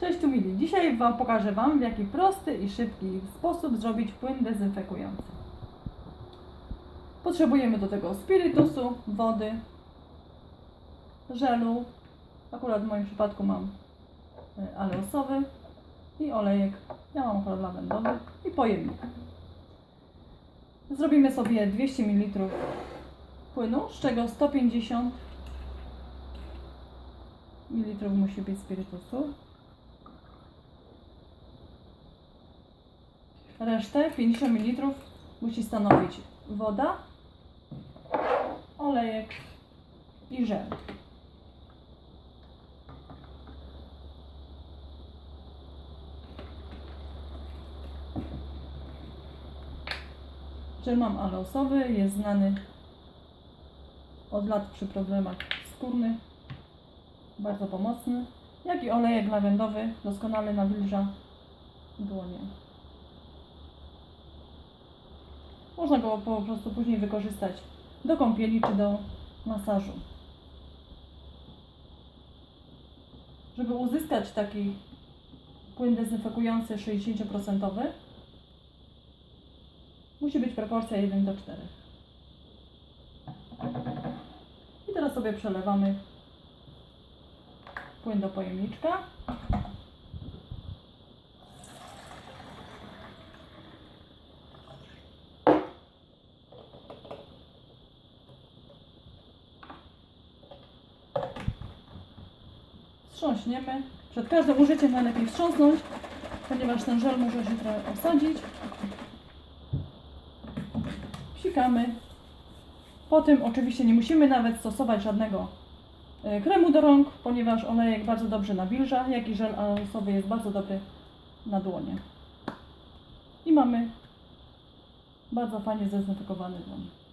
Cześć tu mili. Dzisiaj Wam pokażę Wam w jaki prosty i szybki sposób zrobić płyn dezynfekujący. Potrzebujemy do tego spirytusu, wody, żelu, akurat w moim przypadku mam y, aleosowy i olejek, ja mam akurat lawendowy i pojemnik. Zrobimy sobie 200 ml płynu, z czego 150 ml musi być spirytusu. Resztę 50 ml musi stanowić woda, olejek i żel. Żel mam aloesowy, jest znany od lat przy problemach skórnych, bardzo pomocny, jak i olejek lawendowy, doskonale nawilża dłonie. Można go po prostu później wykorzystać do kąpieli czy do masażu. Żeby uzyskać taki płyn dezynfekujący 60%, musi być proporcja 1 do 4. I teraz sobie przelewamy płyn do pojemniczka. Wstrząśniemy. Przed każdym użyciem najlepiej wstrząsnąć, ponieważ ten żel może się trochę osadzić. Psikamy. Po tym oczywiście nie musimy nawet stosować żadnego e, kremu do rąk, ponieważ olejek bardzo dobrze nawilża, jak i żel aloesowy jest bardzo dobry na dłonie. I mamy bardzo fajnie zdezynfekowany dłoń.